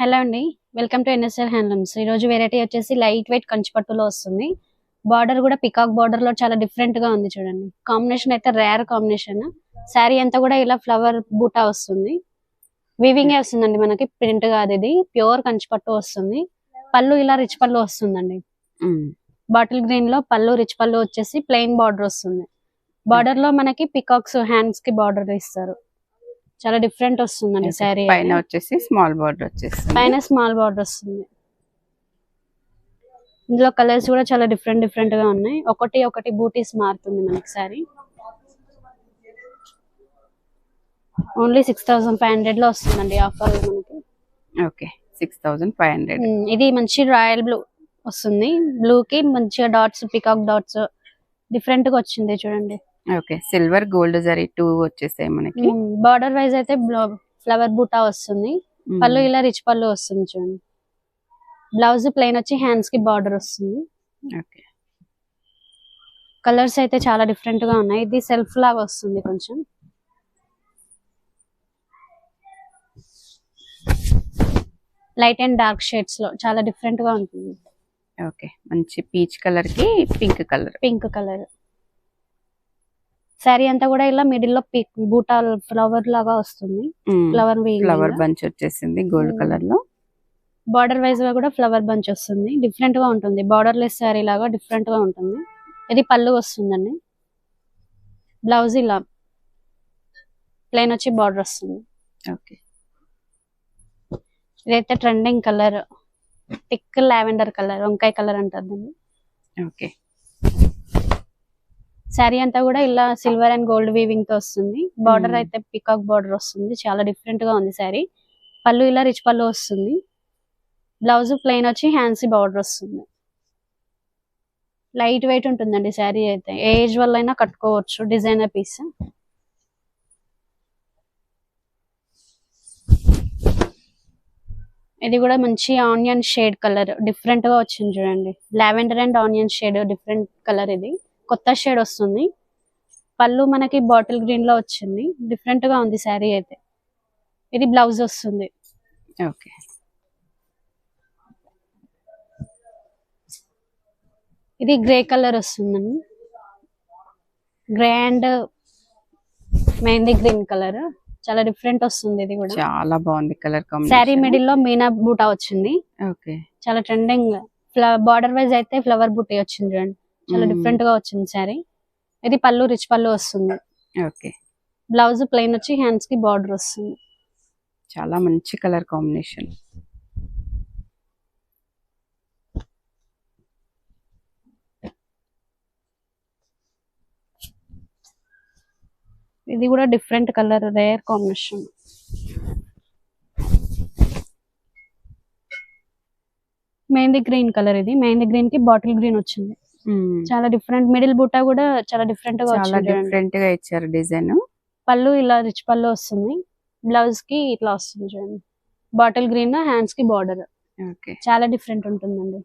Hello అండి welcome to NSR handlooms. ఈ రోజు వెరైటీ వచ్చేసి లైట్ వెయిట్ కంచిపట్టులో వస్తుంది. బార్డర్ కూడా పికాక్ బార్డర్లో చాలా డిఫరెంట్గా ఉంది చూడండి. కాంబినేషన్ అయితే రేర్ కాంబినేషన్ శారీ అంతా కూడా ఇలా ఫ్లవర్ బూటా వస్తుంది. వీవింగ్ వస్తుందండి మనకి ప్రింట్ కాదు ఇది. ప్యూర్ కంచిపట్టు వస్తుంది. పళ్ళు ఇలా రిచ్ పళ్ళు వస్తుందండి. బాటిల్ గ్రీన్లో పళ్ళు రిచ్ పళ్ళు వచ్చేసి ప్లెయిన్ బార్డర్ వస్తుంది. బార్డర్లో మనకి పికాక్స్ హ్యాండ్స్కి బార్డర్ ఇస్తారు చాలా డిఫరెంట్ వస్తుందండి శారీ పైన వచ్చేసి స్మాల్ బార్డర్ వచ్చేసి పైన స్మాల్ బార్డర్ వస్తుంది. ఇందులో కలర్స్ కూడా చాలా డిఫరెంట్ డిఫరెంట్గా ఉన్నాయి. ఒకటి ఒకటి బూటీస్ మారుతుంది మనకి sorry only six thousand five హండ్రెడ్లో వస్తుందండి ఆఫర్ మనకి. Okay six thousand five hundred. ఇది మంచి రాయల్ బ్లూ వస్తుంది. బ్లూ కి మంచిగా డాట్స్ పికాక్ డాట్స్ డిఫరెంట్గా వచ్చింది చూడండి. Okay silver gold zari too వచ్చేసాయి మనకి. బార్డర్ వైజ్ అయితే ఫ్లవర్ బూటా వస్తుంది. పళ్ళు ఇలా రిచ్ పళ్ళు వస్తుంది చూడండి. బ్లౌజ్ ప్లెయిన్ వచ్చి హ్యాండ్స్కి బార్డర్ వస్తుంది. ఓకే. కలర్స్ అయితే చాలా డిఫరెంట్గా ఉన్నాయి. ఇది సెల్ఫ్ లాగా వస్తుంది కొంచెం. లైట్ అండ్ డార్క్ షేడ్స్లో చాలా డిఫరెంట్గా ఉంటుంది. ఓకే మంచి పీచ్ కలర్కి pink colour. Pink colour. Sari అంతా కూడా ఇలా మిడిల్లో పిక్ బూటా ఫ్లవర్ లాగా వస్తుంది. ఫ్లవర్ ఫ్లవర్ బంచ్ వచ్చేసింది గోల్డ్. కలర్లో. బార్డర్ వైజ్గా కూడా ఫ్లవర్ బంచ్ వస్తుంది. డిఫరెంట్గా ఉంటుంది. బార్డర్ లెస్ శారీ లాగా డిఫరెంట్గా ఉంటుంది. ఇది పళ్ళు వస్తుందండి. బ్లౌజ్ ఇలా ప్లెయిన్ వచ్చి బార్డర్ వస్తుంది. ఓకే. ఇదైతే trending colour thick lavender colour వంకాయ కలర్ అంటారు దీన్ని. ఓకే. శారీ అంతా కూడా ఇలా సిల్వర్ అండ్ గోల్డ్ వీవింగ్తో వస్తుంది. Border Hmm. అయితే పికాక్ బార్డర్ వస్తుంది. చాలా డిఫరెంట్గా ఉంది శారీ. పళ్ళు ఇలా రిచ్ పళ్ళు వస్తుంది. బ్లౌజ్ ప్లెయిన్ వచ్చి హ్యాండ్స్ బార్డర్ వస్తుంది. లైట్ వెయిట్ ఉంటుందండి శారీ అయితే. ఏజ్ వల్ల అయినా కట్టుకోవచ్చు డిజైనర్ పీస్ ఇది కూడా మంచి ఆనియన్ షేడ్ కలర్ డిఫరెంట్గా వచ్చింది చూడండి. Lavender and onion shade different colour ఇది. కొత్త షేడ్ వస్తుంది. పళ్ళు మనకి బాటిల్ గ్రీన్లో వచ్చింది. డిఫరెంట్గా ఉంది శారీ అయితే. ఇది బ్లౌజ్ వస్తుంది. ఓకే. ఇది గ్రే కలర్ వస్తుందండి. Grey and mehndi green colour. చాలా డిఫరెంట్ వస్తుంది ఇది కూడా. చాలా బాగుంది కలర్ శారీ మిడిల్లో మీనా బూటా వచ్చింది. ఓకే. చాలా ట్రెండింగ్ బార్డర్ వైజ్ అయితే ఫ్లవర్ బూటీ వచ్చింది చూడండి. చాలా. డిఫరెంట్గా వచ్చింది శారీ ఇది పళ్ళు రిచ్ పళ్ళు వస్తుంది. ఓకే. బ్లౌజ్ ప్లెయిన్ వచ్చి హ్యాండ్స్కి బార్డర్ వస్తుంది. చాలా మంచి కలర్ కాంబినేషన్ ఇది కూడా different colour rare combination mehndi green colour ఇది. మెహందీ గ్రీన్కి బాటిల్ గ్రీన్ వచ్చింది. చాలా డిఫరెంట్ మిడిల్ బుట్టా కూడా చాలా డిఫరెంట్గా చాలా. డిఫరెంట్గా ఇచ్చారు డిజైన్. పళ్ళు ఇలా రిచ్ పళ్ళు వస్తుంది. బ్లౌజ్కి ఇట్లా వస్తుంది చూడండి. బాటిల్ గ్రీన్ హ్యాండ్స్కి బార్డర్ ఓకే. చాలా డిఫరెంట్ ఉంటుందండి.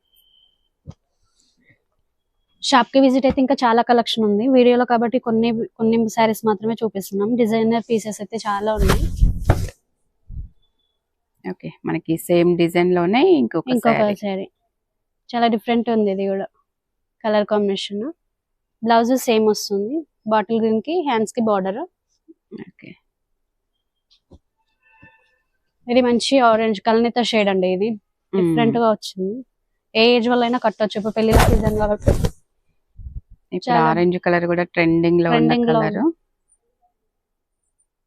షాప్కి విజిట్ అయితే ఇంకా చాలా కలెక్షన్ ఉంది. వీడియోలో కాబట్టి కొన్ని కొన్ని సారీస్ మాత్రమే చూపిస్తున్నాం. డిజైనర్ పీసెస్ అయితే చాలా ఉన్నాయి. ఓకే. మనకి సేమ్ డిజైన్లోనే ఇంకొక ఇంకొక. సారీ చాలా డిఫరెంట్ ఉంది ఇది కూడా. Colour combination. బ్లౌజ్ సేమ్ వస్తుంది. బాటిల్ గ్రీన్కి హ్యాండ్స్కి బార్డర్. ఓకే. ఇది మంచి ఆరెంజ్ కలనిత షేడ్ అండి ఇది. డిఫరెంట్గా వచ్చింది. ఏ ఏజ్ వల్ల అయినా కట్టొచ్చు. ఇప్పుడు పెళ్ళి సీజన్ కాబట్టి. ఆరెంజ్ కలర్ కూడా ట్రెండింగ్లో కలర్.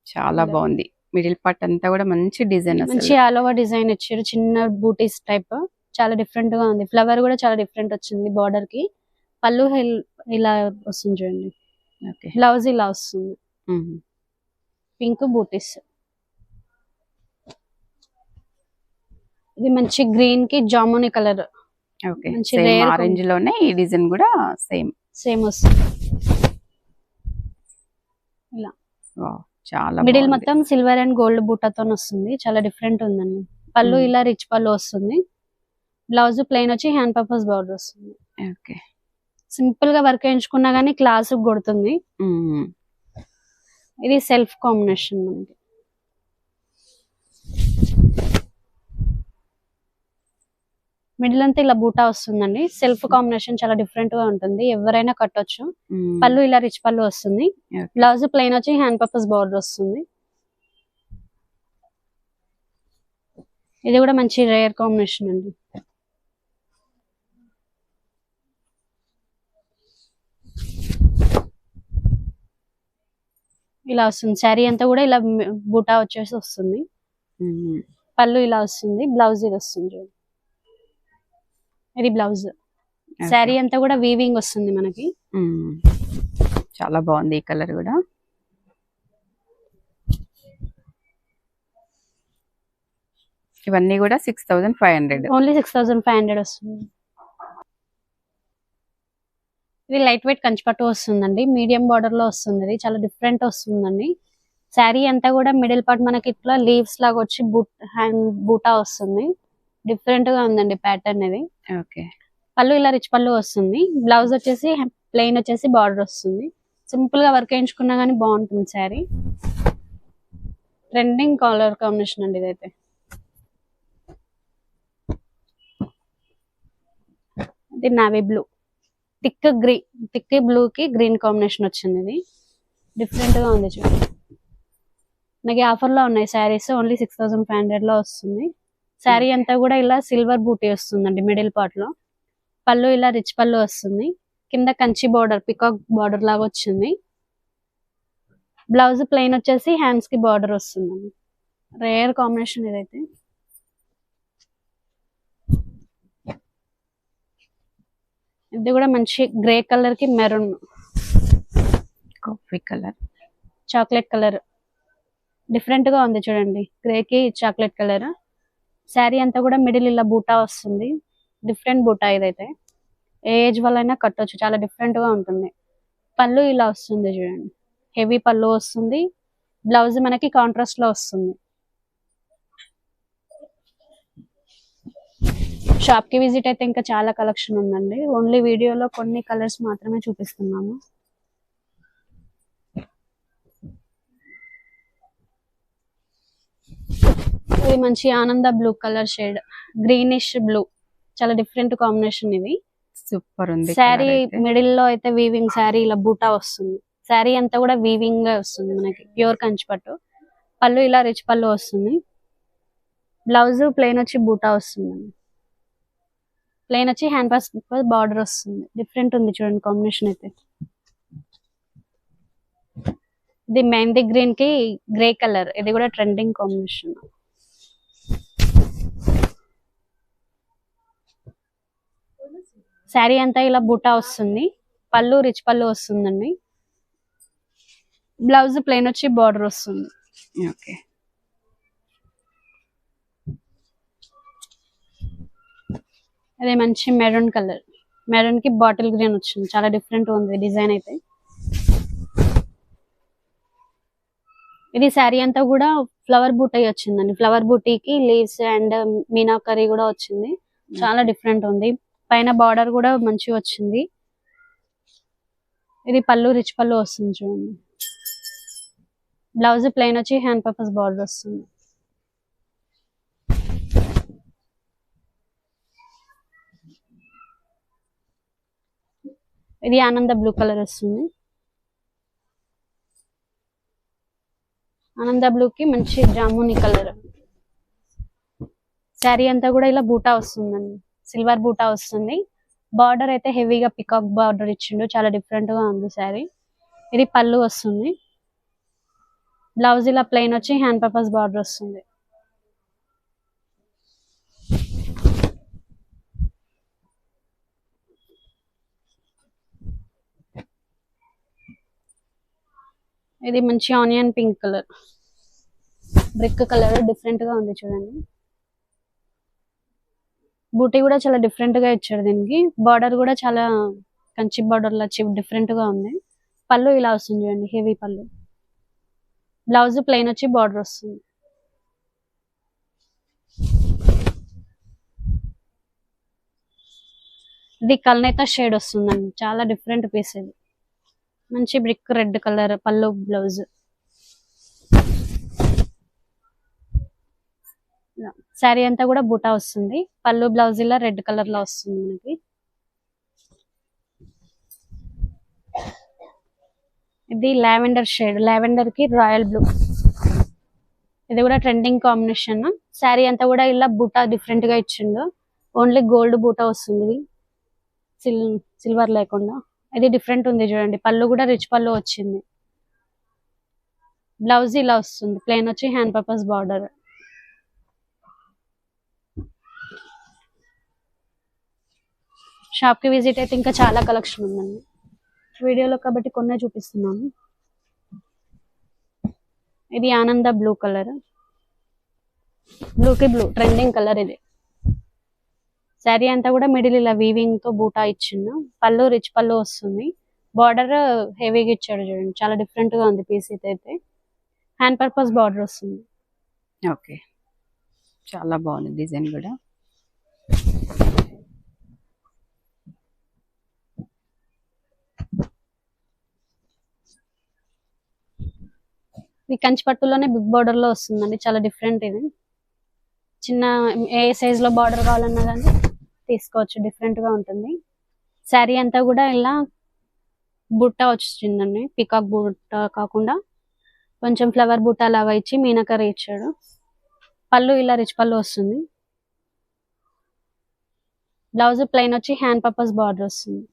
చాలా. బాగుంది. మిడిల్ పార్ట్ అంతా కూడా మంచి డిజైన్ మంచి అసలు. ఆల్ ఓవర్ డిజైన్ ఇచ్చారు. చిన్న బూటీస్ టైప్ చాలా డిఫరెంట్గా ఉంది. ఫ్లవర్ కూడా చాలా డిఫరెంట్ వచ్చింది. బార్డర్కి. పళ్ళు హెల్- ఇలా వస్తుంది చూడండి. ఓకే. బ్లౌజ్ ఇలా వస్తుంది. పింక్ బూటీస్. ఇది మంచి గ్రీన్కి జామునీ కలర్. ఓకే. ఆరెంజ్లోనే ఈ డిజైన్ కూడా సేమ్. సేమ్ వస్తుంది. చాలా మిడిల్. మొత్తం సిల్వర్ అండ్ గోల్డ్ బూటాతో వస్తుంది. చాలా డిఫరెంట్ ఉందండి. పళ్ళు. ఇలా రిచ్ పళ్ళు వస్తుంది. బ్లౌజ్ ప్లెయిన్ వచ్చి హ్యాండ్ పర్పస్ బార్డర్ వస్తుంది. ఓకే. సింపుల్గా వర్క్ వేయించుకున్నా గానీ క్లాస్ కొడుతుంది. ఇది సెల్ఫ్ కాంబినేషన్ మనకి. మిడిల్ అంతా ఇలా బూటా వస్తుందండి. సెల్ఫ్ కాంబినేషన్ చాలా డిఫరెంట్గా ఉంటుంది. ఎవరైనా కట్టొచ్చు. పళ్ళు ఇలా రిచ్ పళ్ళు వస్తుంది. బ్లౌజ్ ప్లెయిన్ వచ్చి హ్యాండ్ పర్పస్ బార్డర్ వస్తుంది. ఇది కూడా మంచి రేర్ కాంబినేషన్ అండి. ఇలా వస్తుంది. శారీ అంతా కూడా ఇలా బూటా వచ్చేసి వస్తుంది. పళ్ళు ఇలా వస్తుంది. బ్లౌజ్ ఇది వస్తుంది చూడండి ఇది బ్లౌజ్. శారీ అంతా కూడా వీవింగ్ వస్తుంది మనకి. చాలా బాగుంది ఈ కలర్ కూడా. ఇవన్నీ కూడా six thousand five hundred only six thousand five hundred వస్తుంది. ఇది లైట్ వెయిట్ కంచిపట్టు వస్తుందండి. మీడియం బార్డర్లో వస్తుంది చాలా డిఫరెంట్ వస్తుందండి. శారీ అంతా కూడా మిడిల్ పార్ట్ మనకి ఇట్లా లీవ్స్ లాగా వచ్చి బూట్ హ్యాండ్ బూటా వస్తుంది. డిఫరెంట్గా ఉందండి ప్యాటర్న్ ఇది. ఓకే. పళ్ళు ఇలా రిచ్ పళ్ళు వస్తుంది. బ్లౌజ్ వచ్చేసి ప్లెయిన్ వచ్చేసి బార్డర్ వస్తుంది. సింపుల్గా వర్క్ వేయించుకున్నా గానీ బాగుంటుంది శారీ ట్రెండింగ్ కలర్ కాంబినేషన్ అండి ఇదైతే. ఇది navy blue thick green thick blue కి గ్రీన్ కాంబినేషన్ వచ్చింది ఇది. డిఫరెంట్గా ఉంది చూడండి మనకి ఆఫర్లో ఉన్నాయి saris only six thousand five హండ్రెడ్లో వస్తుంది. శారీ అంతా కూడా ఇలా సిల్వర్ బూటీ వస్తుందండి మిడిల్ పార్ట్లో పళ్ళు ఇలా రిచ్ పళ్ళు వస్తుంది. కింద కంచి బార్డర్ పికాక్ బార్డర్ లాగా వచ్చింది. బ్లౌజ్ ప్లెయిన్ వచ్చేసి హ్యాండ్స్కి బార్డర్ వస్తుందండి. రేర్ కాంబినేషన్ ఇదైతే. ఇది కూడా మంచి గ్రే కలర్కి maroon. Coffee colour chocolate colour. డిఫరెంట్గా ఉంది చూడండి. గ్రే కి చాక్లెట్ కలర్. శారీ అంతా కూడా మిడిల్ ఇలా బూటా వస్తుంది. డిఫరెంట్ బూటా ఇదైతే. ఏ ఏజ్ వాళ్ళైనా కట్టొచ్చు. చాలా డిఫరెంట్గా ఉంటుంది. పళ్ళు ఇలా వస్తుంది చూడండి. హెవీ పళ్ళు వస్తుంది. బ్లౌజ్ మనకి కాంట్రాస్ట్లో వస్తుంది. షాప్కి విజిట్ అయితే ఇంకా చాలా కలెక్షన్ ఉందండి. ఓన్లీ వీడియోలో కొన్ని కలర్స్ మాత్రమే చూపిస్తున్నాము. ఇది మంచి ఆనంద blue colour shade greenish blue చాలా డిఫరెంట్ కాంబినేషన్ ఇది. సూపర్ ఉంది శారీ. మిడిల్లో అయితే వీవింగ్ శారీ ఇలా బూటా వస్తుంది. శారీ అంతా కూడా వీవింగ్గా వస్తుంది మనకి. ప్యూర్ కంచిపట్టు. పళ్ళు ఇలా రిచ్ పళ్ళు వస్తుంది. బ్లౌజ్ ప్లెయిన్ వచ్చి బూటా వస్తుంది. ప్లెయిన్ వచ్చి హ్యాండ్ పాస్ బార్డర్ వస్తుంది. డిఫరెంట్ ఉంది చూడండి కాంబినేషన్ అయితే. ఇది మెహందీ గ్రీన్కి గ్రే కలర్ ఇది కూడా ట్రెండింగ్ కాంబినేషన్ శారీ అంతా ఇలా బుటా వస్తుంది. పళ్ళు రిచ్ పళ్ళు వస్తుందండి. బ్లౌజ్ ప్లెయిన్ వచ్చి బార్డర్ వస్తుంది. ఓకే అదే మంచి మెరూన్ కలర్. మెరూన్కి బాటిల్ గ్రీన్ వచ్చింది. చాలా డిఫరెంట్ ఉంది డిజైన్ అయితే. ఇది శారీ అంతా కూడా ఫ్లవర్ బూటీ వచ్చిందండి. ఫ్లవర్ బూటీకి లీవ్స్ అండ్ మీనాకరీ కూడా వచ్చింది. చాలా డిఫరెంట్ ఉంది. పైన బార్డర్ కూడా మంచి వచ్చింది. ఇది పళ్ళు రిచ్ పళ్ళు వస్తుంది చూడండి. బ్లౌజ్ ప్లెయిన్ వచ్చి హ్యాండ్ పర్పస్ బార్డర్ వస్తుంది. ఇది ఆనంద బ్లూ కలర్ వస్తుంది. ఆనంద బ్లూ కి మంచి జాముని కలర్. శారీ అంతా కూడా ఇలా బూటా వస్తుందండి. సిల్వర్ బూటా వస్తుంది. బార్డర్ అయితే హెవీగా పికాక్ బార్డర్ ఇచ్చిండు. చాలా డిఫరెంట్గా ఉంది శారీ. ఇది పళ్ళు వస్తుంది. బ్లౌజ్ ఇలా ప్లెయిన్ వచ్చి హ్యాండ్ పర్పస్ బార్డర్ వస్తుంది. ఇది మంచి onion pink colour. Brick colour డిఫరెంట్గా ఉంది చూడండి. బూటీ కూడా చాలా డిఫరెంట్గా ఇచ్చాడు దీనికి. బార్డర్ కూడా చాలా కంచి బార్డర్ లా డిఫరెంట్గా ఉంది. పళ్ళు ఇలా వస్తుంది చూడండి హెవీ పళ్ళు. బ్లౌజ్ ప్లెయిన్ వచ్చి బార్డర్ వస్తుంది. ఇది కల్నేత షేడ్ వస్తుందండి. చాలా డిఫరెంట్ పీస్ ఇది. మంచి బ్రిక్ రెడ్ కలర్ పళ్ళు బ్లౌజ్ శారీ అంతా కూడా బుటా వస్తుంది. పళ్ళు బ్లౌజ్ ఇలా రెడ్ కలర్లో వస్తుంది మనకి. ఇది లావెండర్ షేడ్ లావెండర్కి రాయల్ బ్లూ ఇది కూడా ట్రెండింగ్ కాంబినేషన్ శారీ అంతా కూడా ఇలా బుటా డిఫరెంట్గా ఇచ్చిండు. ఓన్లీ గోల్డ్ బూటా వస్తుంది. సిల్ సిల్వర్ లేకుండా. ఇది డిఫరెంట్ ఉంది చూడండి. పళ్ళు కూడా రిచ్ పళ్ళు వచ్చింది. బ్లౌజ్ ఇలా వస్తుంది. ప్లెయిన్ వచ్చి హ్యాండ్ పర్పస్ బార్డర్ షాప్కి విజిట్ అయితే ఇంకా చాలా కలెక్షన్ ఉందండి. వీడియోలో కాబట్టి కొన్నే చూపిస్తున్నాను. ఇది ఆనంద బ్లూ కలర్ బ్లూ కి బ్లూ ట్రెండింగ్ కలర్ ఇది. శారీ అంతా కూడా మిడిల్ ఇలా వీవింగ్తో బూటా ఇచ్చిండు. పళ్ళు రిచ్ పళ్ళు వస్తుంది. బార్డర్ హెవీగా ఇచ్చాడు చూడండి. చాలా డిఫరెంట్గా ఉంది పీస్ అయితే హ్యాండ్ పర్పస్ బార్డర్ వస్తుంది. ఓకే. చాలా బాగుంది డిజైన్ కూడా. ఇది కంచి పట్టులోనే బిగ్ బార్డర్లో వస్తుందండి. చాలా డిఫరెంట్ ఇది. చిన్న ఏ సైజ్లో బార్డర్ కావాలన్నా కానీ. తీసుకోవచ్చు డిఫరెంట్గా ఉంటుంది. శారీ అంతా కూడా ఇలా బుట్ట వచ్చిందండి. పికాక్ బుట్ట కాకుండా కొంచెం ఫ్లవర్ బుట్ట లాగా ఇచ్చి మీనకర్రీ ఇచ్చాడు. పళ్ళు ఇలా రిచ్ పళ్ళు వస్తుంది. బ్లౌజ్ ప్లెయిన్ వచ్చి హ్యాండ్ పర్పస్ బార్డర్ వస్తుంది.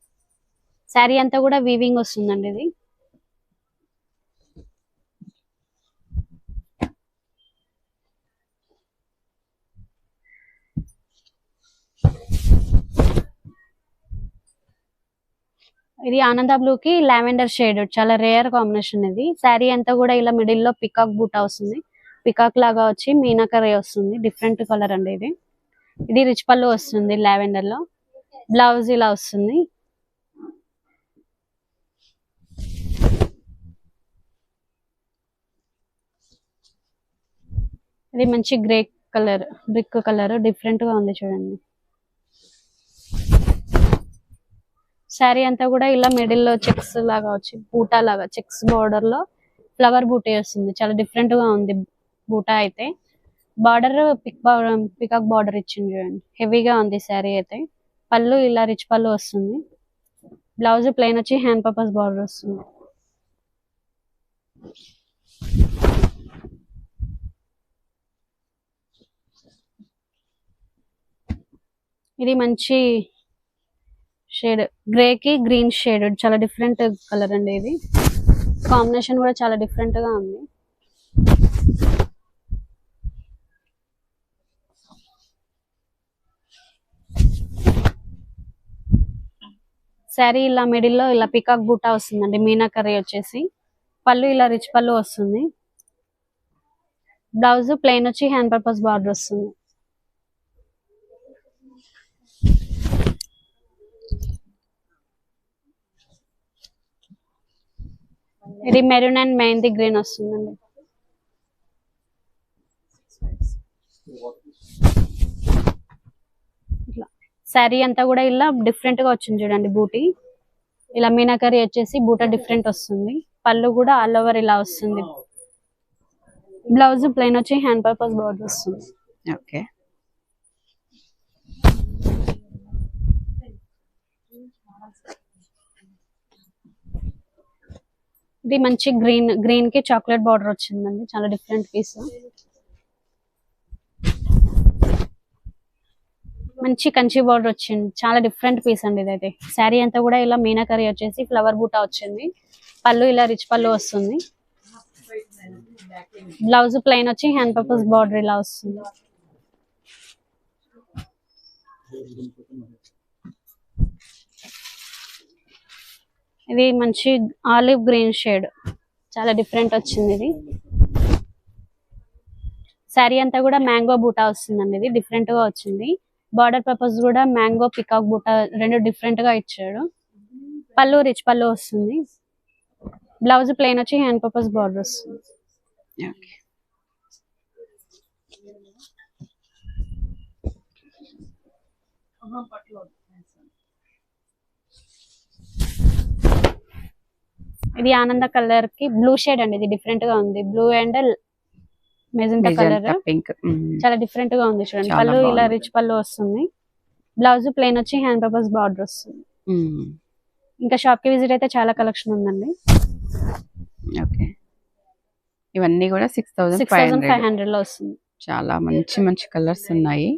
శారీ అంతా కూడా వీవింగ్ వస్తుందండి ఇది. ఇది ఆనంద బ్లూ కి లావెండర్ షేడ్ చాలా రేర్ కాంబినేషన్ ఇది. శారీ అంతా కూడా ఇలా మిడిల్లో పికాక్ బూటా వస్తుంది. పికాక్ లాగా వచ్చి మీనాకరీ వస్తుంది. డిఫరెంట్ కలర్ అండి ఇది. ఇది రిచ్ పళ్ళు వస్తుంది లావెండర్లో. బ్లౌజ్ ఇలా వస్తుంది. ఇది మంచి గ్రే కలర్ బ్రిక్ కలర్ డిఫరెంట్గా ఉంది చూడండి. శారీ అంతా కూడా ఇలా మిడిల్లో చెక్స్ లాగా వచ్చి బూటా లాగా చెక్స్ బార్డర్లో ఫ్లవర్ బూటే వస్తుంది. చాలా డిఫరెంట్గా ఉంది బూటా అయితే. బార్డర్ పిక్ పికాక్ బార్డర్ ఇచ్చింది చూడండి. హెవీగా ఉంది శారీ అయితే. పళ్ళు ఇలా రిచ్ పళ్ళు వస్తుంది. బ్లౌజ్ ప్లెయిన్ వచ్చి హ్యాండ్ పర్పస్ బార్డర్ వస్తుంది. ఇది మంచి షేడ్ గ్రే కి గ్రీన్ షేడ్ చాలా డిఫరెంట్ కలర్ అండి ఇది. కాంబినేషన్ కూడా చాలా డిఫరెంట్గా ఉంది. శారీ ఇలా మిడిల్లో ఇలా పికాక్ బూటా వస్తుందండి. మీనా కర్రీ వచ్చేసి. పళ్ళు ఇలా రిచ్ పళ్ళు వస్తుంది. బ్లౌజ్ ప్లెయిన్ వచ్చి హ్యాండ్ పర్పస్ బార్డర్ వస్తుంది. ఇది మెరూన్ అండ్ మెహందీ గ్రీన్ వస్తుందండి. ఇట్లా. శారీ అంతా కూడా ఇలా డిఫరెంట్గా వచ్చింది చూడండి బూటీ. ఇలా మీనాకరీ వచ్చేసి బూట డిఫరెంట్ వస్తుంది. పళ్ళు కూడా ఆల్ ఓవర్ ఇలా వస్తుంది. బ్లౌజ్ ప్లెయిన్ వచ్చి హ్యాండ్ పర్పస్ బార్డర్ వస్తుంది. ఓకే. ఇది మంచి గ్రీన్ గ్రీన్కి చాక్లెట్ బార్డర్ వచ్చిందండి. చాలా డిఫరెంట్ పీస్. మంచి కంచి బార్డర్ వచ్చింది. చాలా డిఫరెంట్ పీస్ అండి ఇదైతే. శారీ అంతా కూడా ఇలా మీనాకరీ వచ్చేసి ఫ్లవర్ బూటా వచ్చింది. పళ్ళు ఇలా రిచ్ పళ్ళు వస్తుంది. బ్లౌజ్ ప్లెయిన్ వచ్చి హ్యాండ్ పర్పస్ బార్డర్ ఇలా వస్తుంది. ఇది మంచి ఆలివ్ గ్రీన్ షేడ్. చాలా డిఫరెంట్ వచ్చింది ఇది. శారీ అంతా కూడా మ్యాంగో బూటా వస్తుందండి ఇది డిఫరెంట్గా వచ్చింది. బార్డర్ పర్పస్ కూడా మ్యాంగో పికాక్ బూటా రెండు డిఫరెంట్గా ఇచ్చాడు. పళ్ళు రిచ్ పళ్ళు వస్తుంది. బ్లౌజ్ ప్లెయిన్ వచ్చి హ్యాండ్ పర్పస్ బార్డర్ వస్తుంది. ఓకే ఇది ఆనంద కలర్కి బ్లూ షేడ్ అండి. ఇది డిఫరెంట్గా ఉంది. Blue and magenta colour. Pink. చాలా డిఫరెంట్గా ఉంది చూడండి. పళ్ళు ఇలా. రిచ్ పళ్ళు వస్తుంది. బ్లౌజ్ ప్లెయిన్ వచ్చి హ్యాండ్ పేపర్స్ బార్డర్ వస్తుంది. ఇంకా షాప్కి విజిట్ అయితే చాలా కలెక్షన్ ఉందండి. ఓకే. ఇవన్నీ కూడా సిక్స్ థౌసండ్ ఫైవ్ హండ్రెడ్లో వస్తుంది. చాలా మంచి మంచి కలర్స్ ఉన్నాయి.